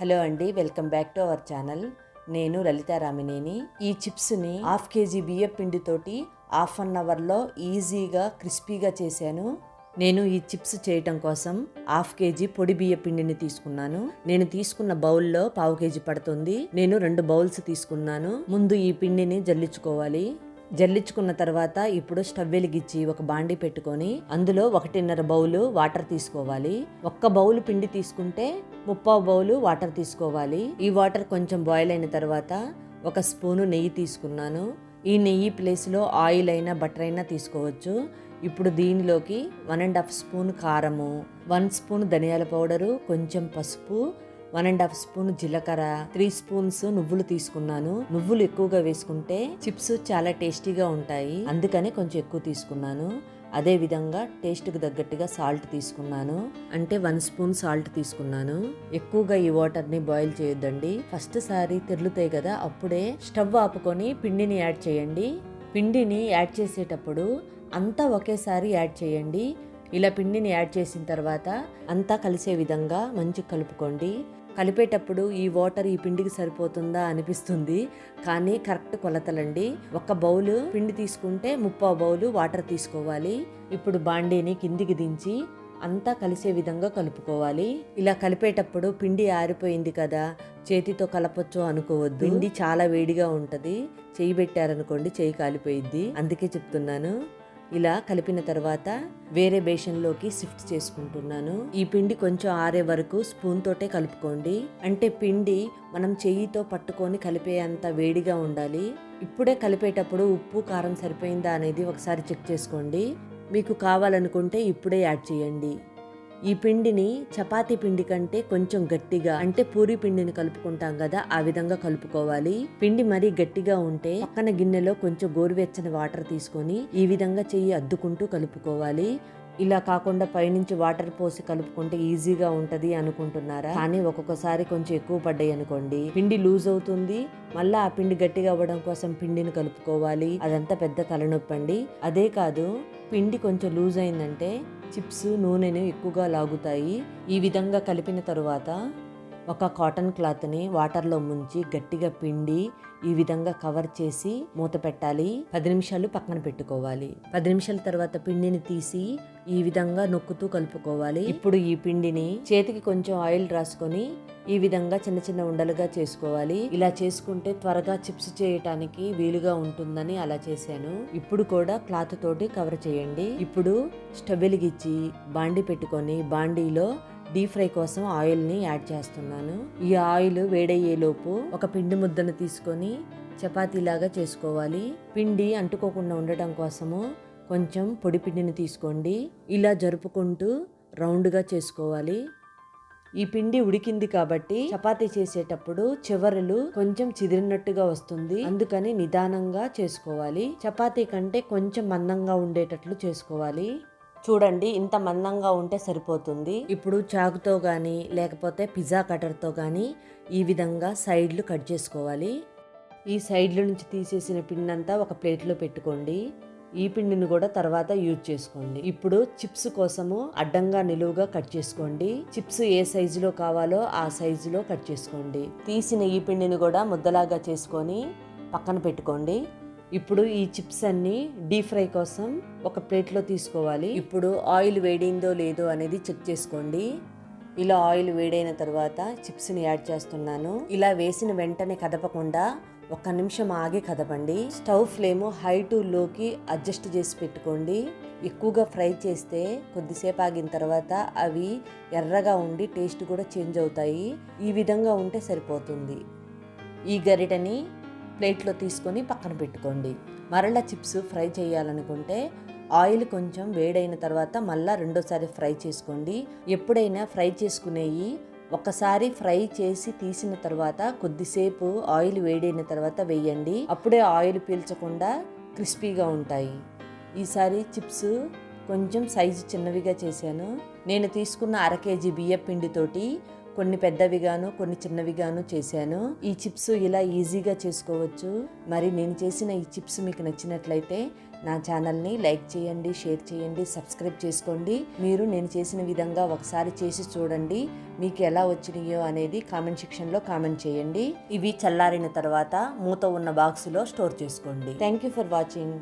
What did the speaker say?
Hello అండి welcome back to our channel. నేను లలితారామినేని ఈ చిప్స్ని హాఫ్ కేజీ బియ్యం పిండితోటి హాఫ్ అన్ అవర్లో ఈజీగా క్రిస్పీగా చేశాను. నేను ఈ చిప్స్ చేయటం కోసం హాఫ్ కేజీ పొడి బియ్య పిండిని తీసుకున్నాను. నేను తీసుకున్న బౌల్లో పావు కేజీ పడుతుంది. నేను రెండు బౌల్స్ తీసుకున్నాను. ముందు ఈ పిండిని జల్లించుకోవాలి. జల్లించుకున్న తర్వాత ఇప్పుడు స్టవ్ వెలిగించి ఒక బాండి పెట్టుకొని అందులో ఒకటిన్నర బౌలు వాటర్ తీసుకోవాలి. ఒక్క బౌలు పిండి తీసుకుంటే ముప్పావు బౌలు వాటర్ తీసుకోవాలి. ఈ వాటర్ కొంచెం బాయిల్ అయిన తర్వాత ఒక స్పూను నెయ్యి తీసుకున్నాను. ఈ నెయ్యి ప్లేస్లో ఆయిల్ అయినా బటర్ అయినా తీసుకోవచ్చు. ఇప్పుడు దీనిలోకి వన్ అండ్ హాఫ్ స్పూన్ కారము వన్ స్పూన్ ధనియాల పౌడరు కొంచెం పసుపు వన్ అండ్ హాఫ్ స్పూన్ జీలకర్ర త్రీ స్పూన్స్ నువ్వులు తీసుకున్నాను. నువ్వులు ఎక్కువగా వేసుకుంటే చిప్స్ చాలా టేస్టీగా ఉంటాయి. అందుకనే కొంచెం ఎక్కువ తీసుకున్నాను. అదే విధంగా టేస్ట్కి తగ్గట్టుగా సాల్ట్ తీసుకున్నాను. అంటే వన్ స్పూన్ సాల్ట్ తీసుకున్నాను. ఎక్కువగా ఈ వాటర్ని బాయిల్ చేయొద్దండి. ఫస్ట్ సారి తిరులుతాయి కదా అప్పుడే స్టవ్ ఆపుకొని పిండిని యాడ్ చేయండి. పిండిని యాడ్ చేసేటప్పుడు అంతా ఒకేసారి యాడ్ చేయండి. ఇలా పిండిని యాడ్ చేసిన తర్వాత అంతా కలిసే విధంగా మంచి కలుపుకోండి. కలిపేటప్పుడు ఈ వాటర్ ఈ పిండికి సరిపోతుందా అనిపిస్తుంది. కానీ కరెక్ట్ కొలతలండి. ఒక బౌలు పిండి తీసుకుంటే ముప్పా బౌలు వాటర్ తీసుకోవాలి. ఇప్పుడు బాండీని కిందికి దించి అంతా కలిసే విధంగా కలుపుకోవాలి. ఇలా కలిపేటప్పుడు పిండి ఆరిపోయింది కదా చేతితో కలపొచ్చు అనుకోవద్దు. పిండి చాలా వేడిగా ఉంటుంది. చేయి పెట్టారనుకోండి చేయి కాలిపోయిద్ది. అందుకే చెప్తున్నాను. ఇలా కలిపిన తర్వాత వేరే బేషన్లోకి షిఫ్ట్ చేసుకుంటున్నాను. ఈ పిండి కొంచెం ఆరే వరకు స్పూన్ తోటే కలుపుకోండి. అంటే పిండి మనం చెయ్యితో పట్టుకొని కలిపే అంత వేడిగా ఉండాలి. ఇప్పుడే కలిపేటప్పుడు ఉప్పు కారం సరిపోయిందా అనేది ఒకసారి చెక్ చేసుకోండి. మీకు కావాలనుకుంటే ఇప్పుడే యాడ్ చేయండి. ఈ పిండిని చపాతీ పిండి కంటే కొంచెం గట్టిగా అంటే పూరి పిండిని కలుపుకుంటాం కదా ఆ విధంగా కలుపుకోవాలి. పిండి మరీ గట్టిగా ఉంటే పక్కన గిన్నెలో కొంచెం గోరువెచ్చని వాటర్ తీసుకొని ఈ విధంగా చెయ్యి అద్దుకుంటూ కలుపుకోవాలి. ఇలా కాకుండా పైనుంచి వాటర్ పోసి కలుపుకుంటే ఈజీగా ఉంటది అనుకుంటున్నారా? కానీ ఒక్కొక్కసారి కొంచెం ఎక్కువ పడ్డాయి అనుకోండి. పిండి లూజ్ అవుతుంది. మళ్ళీ ఆ పిండి గట్టిగా అవ్వడం కోసం పిండిని కలుపుకోవాలి. అదంతా పెద్ద తలనొప్పి అండి అదే కాదు పిండి కొంచెం లూజ్ అయిందంటే చిప్స్ నూనెను ఎక్కువగా లాగుతాయి. ఈ విధంగా కలిపిన తరువాత ఒక కాటన్ క్లాత్ని వాటర్లో ముంచి గట్టిగా పిండి ఈ విధంగా కవర్ చేసి మూత పెట్టాలి. పది నిమిషాలు పక్కన పెట్టుకోవాలి. పది నిమిషాల తర్వాత పిండిని తీసి ఈ విధంగా నొక్కుతూ కలుపుకోవాలి. ఇప్పుడు ఈ పిండిని చేతికి కొంచెం ఆయిల్ రాసుకొని ఈ విధంగా చిన్న చిన్న ఉండలుగా చేసుకోవాలి. ఇలా చేసుకుంటే త్వరగా చిప్స్ చేయటానికి వీలుగా ఉంటుందని అలా చేశాను. ఇప్పుడు కూడా క్లాత్ తోటి కవర్ చేయండి. ఇప్పుడు స్టవ్ వెలిగించి బాండి పెట్టుకొని బాండీలో డీప్ ఫ్రై కోసం ఆయిల్ని యాడ్ చేస్తున్నాను. ఈ ఆయిల్ వేడయ్యేలోపు ఒక పిండి ముద్దను తీసుకొని చపాతీలాగా చేసుకోవాలి. పిండి అంటుకోకుండా ఉండటం కోసము కొంచెం పొడి పిండిని తీసుకోండి. ఇలా జరుపుకుంటూ రౌండ్గా చేసుకోవాలి. ఈ పిండి ఉడికింది కాబట్టి చపాతీ చేసేటప్పుడు చివరలు కొంచెం చిదిరినట్టుగా వస్తుంది. అందుకని నిదానంగా చేసుకోవాలి. చపాతీ కంటే కొంచెం మందంగా ఉండేటట్లు చేసుకోవాలి. చూడండి ఇంత మందంగా ఉంటే సరిపోతుంది. ఇప్పుడు చాకుతో కానీ లేకపోతే పిజ్జా కటర్తో కానీ ఈ విధంగా సైడ్లు కట్ చేసుకోవాలి. ఈ సైడ్ల నుంచి తీసేసిన పిండి అంతా ఒక ప్లేట్లో పెట్టుకోండి. ఈ పిండిని కూడా తర్వాత యూజ్ చేసుకోండి. ఇప్పుడు చిప్స్ కోసము అడ్డంగా నిలువుగా కట్ చేసుకోండి. చిప్స్ ఏ సైజులో కావాలో ఆ సైజులో కట్ చేసుకోండి. తీసిన ఈ పిండిని కూడా ముద్దలాగా చేసుకొని పక్కన పెట్టుకోండి. ఇప్పుడు ఈ చిప్స్ అన్ని డీప్ ఫ్రై కోసం ఒక ప్లేట్లో తీసుకోవాలి. ఇప్పుడు ఆయిల్ వేడిందో లేదో అనేది చెక్ చేసుకోండి. ఇలా ఆయిల్ వేడైన తర్వాత చిప్స్ని యాడ్ చేస్తున్నాను. ఇలా వేసిన వెంటనే కదపకుండా ఒక నిమిషం ఆగి కదపండి. స్టవ్ ఫ్లేమ్ హై టు లోకి అడ్జస్ట్ చేసి పెట్టుకోండి. ఎక్కువగా ఫ్రై చేస్తే కొద్దిసేపు ఆగిన తర్వాత అవి ఎర్రగా ఉండి టేస్ట్ కూడా చేంజ్ అవుతాయి. ఈ విధంగా ఉంటే సరిపోతుంది. ఈ గరిటని ప్లేట్లో తీసుకొని పక్కన పెట్టుకోండి. మరలా చిప్స్ ఫ్రై చేయాలనుకుంటే ఆయిల్ కొంచెం వేడైన తర్వాత మళ్ళీ రెండోసారి ఫ్రై చేసుకోండి. ఎప్పుడైనా ఫ్రై చేసుకునేవి ఒకసారి ఫ్రై చేసి తీసిన తర్వాత కొద్దిసేపు ఆయిల్ వేడైన తర్వాత వేయండి. అప్పుడే ఆయిల్ పీల్చకుండా క్రిస్పీగా ఉంటాయి. ఈసారి చిప్స్ కొంచెం సైజు చిన్నవిగా చేశాను. నేను తీసుకున్న అర కేజీ బియ్య పిండితోటి కొన్ని పెద్దవిగాను కొన్ని చిన్నవిగాను చేశాను. ఈ చిప్స్ ఇలా ఈజీగా చేసుకోవచ్చు. మరి నేను చేసిన ఈ చిప్స్ మీకు నచ్చినట్లయితే నా ఛానల్ని లైక్ చేయండి షేర్ చేయండి సబ్స్క్రైబ్ చేసుకోండి. మీరు నేను చేసిన విధంగా ఒకసారి చేసి చూడండి మీకు ఎలా వచ్చినాయో అనేది కామెంట్ సెక్షన్లో కామెంట్ చేయండి. ఇవి చల్లారిన తర్వాత మూత ఉన్న బాక్సులో స్టోర్ చేసుకోండి. Thank you for watching.